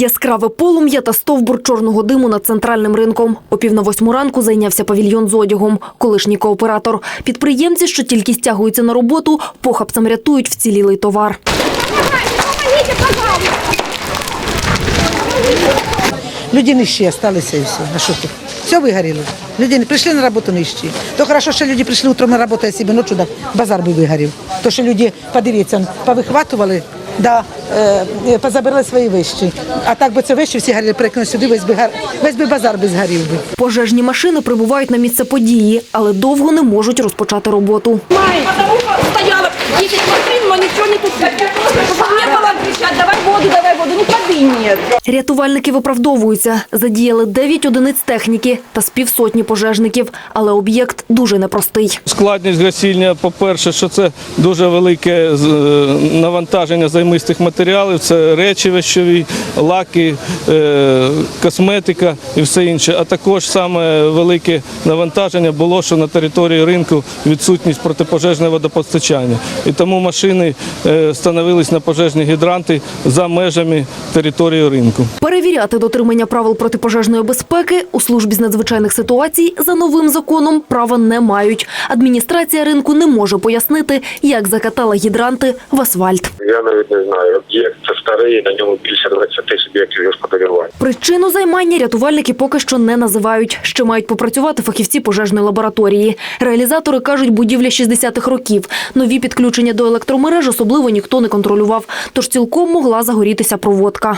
Яскраве полум'я та стовбур чорного диму над центральним ринком. О пів на восьму ранку зайнявся павільйон з одягом. Колишній кооператор. Підприємці, що тільки стягуються на роботу, похапцем рятують вцілілий товар. Люди нищі залишилися і все. А що тут? Все вигоріло. Люди не прийшли на роботу нищі. То хорошо, що люди прийшли утром на роботу, а собі ночі да, базар би вигорів. То, що люди, подивіться, повихватували, да, е, позабирали свої вищі. А так би це вищі всі гарні прикнули сюди, весь би, гар- весь би базар би згорів би. Пожежні машини прибувають на місце події, але довго не можуть розпочати роботу. Май, стояла что стояло 10 машин, але нічого не пустили. Воды нет. Рятувальники виправдовуються. Задіяли 9 одиниць техніки та з півсотні пожежників. Але об'єкт дуже непростий. Складність гасіння, по-перше, що це дуже велике е, навантаження займистих матеріалів, це речі вещові, лаки, е, косметика і все інше. А також саме велике навантаження було, що на території ринку відсутність протипожежного водопостачання. І тому машини е, становились на пожежні гідранти за межами території ринку. Перевіряти дотримання правил протипожежної безпеки у службі з надзвичайних ситуацій за новим законом права не мають. Адміністрація ринку не може пояснити, як закатала гідранти в асфальт. Я навіть не знаю. Об'єкт це старий, на ньому більше 20 суб'єктів господарювання. Причину займання рятувальники поки що не називають. Ще мають попрацювати фахівці пожежної лабораторії. Реалізатори кажуть, будівля 60-х років. Нові підключення до електромереж особливо ніхто не контролював, тож цілком могла загорітися проводка.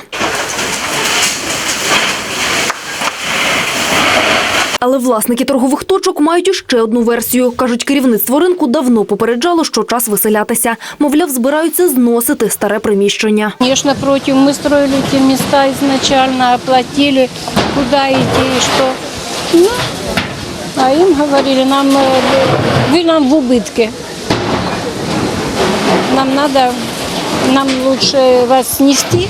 Але власники торгових точок мають іще одну версію. Кажуть, керівництво ринку давно попереджало, що час виселятися. Мовляв, збираються зносити старе приміщення. Конечно, против. Мы строили эти места изначально, оплатили, куда идти и что. Ну, а им говорили, нам, э, вы нам в убытке. Нам надо, нам лучше вас снести, чем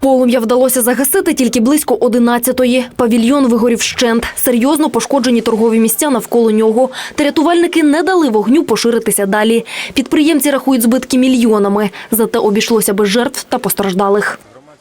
Полум'я вдалося загасити тільки близько 11-ї. Павільйон вигорів вщент. Серйозно пошкоджені торгові місця навколо нього. Та рятувальники не дали вогню поширитися далі. Підприємці рахують збитки мільйонами. Зате обійшлося без жертв та постраждалих.